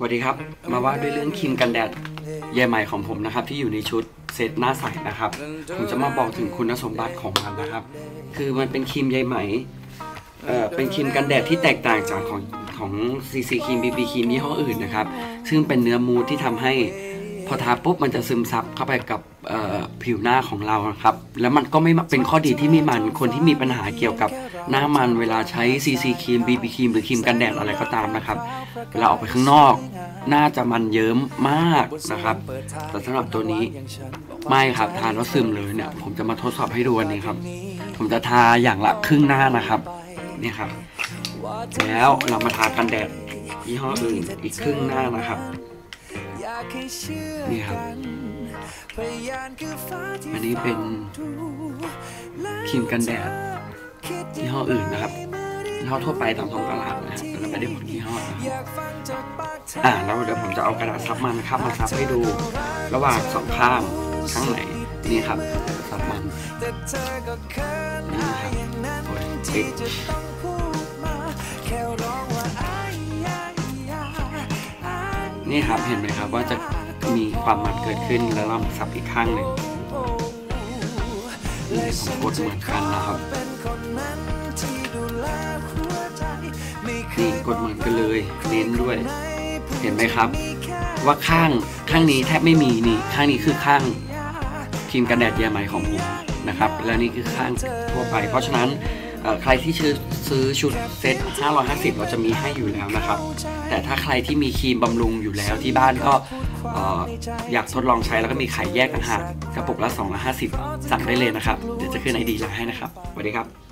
สวัสดีครับ มาว่าด้วยเรื่องครีมกันแดดเยใหม่ของผมนะครับ ที่อยู่ในชุดเซตหน้าใสนะครับ ผมจะมาบอกถึงคุณสมบัติของมันนะครับ คือมันเป็นครีมใยไหมเอ่อเป็นครีมกันแดดที่แตกต่างจากของของซีซีครีมบีบีครีมยี่ห้ออื่นนะครับ ซึ่งเป็นเนื้อมูสที่ทำให้พอทาปุ๊บมันจะซึมซับเข้าไปกับเอ่อ ผิวหน้าของเราครับ แล้วมันก็ไม่เป็นข้อดีที่ไม่มัน คนที่มีปัญหาเกี่ยวกับหน้ามันเวลาใช้ซีซีครีมบีบีครีมหรือครีมกันแดดอะไรก็ตามนะครับ เวลาออกไปข้างนอก น่าจะมันเยิ้มมากนะครับ แต่สำหรับตัวนี้ไม่ครับทานแล้วซึมเลยเนี่ย ผมจะมาทดสอบให้ดูวันนี้ครับ ผมจะทาอย่างละครึ่งหน้านะครับนี่ครับ แล้วเรามาทากันแดดยี่ห้ออื่นอีกครึ่งหน้านะครับนี่ครับ อันนี้เป็นครีมกันแดดยี่ห้ออื่นนะครับยี่ห้อทั่วไปตามท้องตลาดนะฮะแล้วไม่ได้หมดยี่ห้อนะครับอ่าแล้วเดี๋ยวผมจะเอากระดาษซับมันครับมาซับให้ดูระหว่างสองข้างข้างไหนนี่ครับซับมันนี่ครับโอ้ยติดนี่ครับเห็นไหมครับว่าจะ มีความมันเกิดขึ้นแล้วเรามาซับอีกข้างหนึ่งนี่ผมกดเหมือนกันนะครับนี่กดเหมือนกันเลยเน้นด้วย เห็นไหมครับ ว่าข้างข้างนี้แทบไม่มีนี่ข้างนี้คือข้างครีมกันแดดเยาไหมของผมนะครับและนี่คือข้างทั่วไป เพราะฉะนั้นใครที่ซื้อซื้อชุดเซ็ต550 เราจะมีให้อยู่แล้วนะครับ แต่ถ้าใครที่มีครีมบำรุงอยู่แล้วที่บ้านก็ อยากทดลองใช้แล้วก็มีขายแยกกันหากกระปุกละ250สั่งได้เลยนะครับ เดี๋ยวจะขึ้นไอดีไลน์ให้นะครับสวัสดีครับ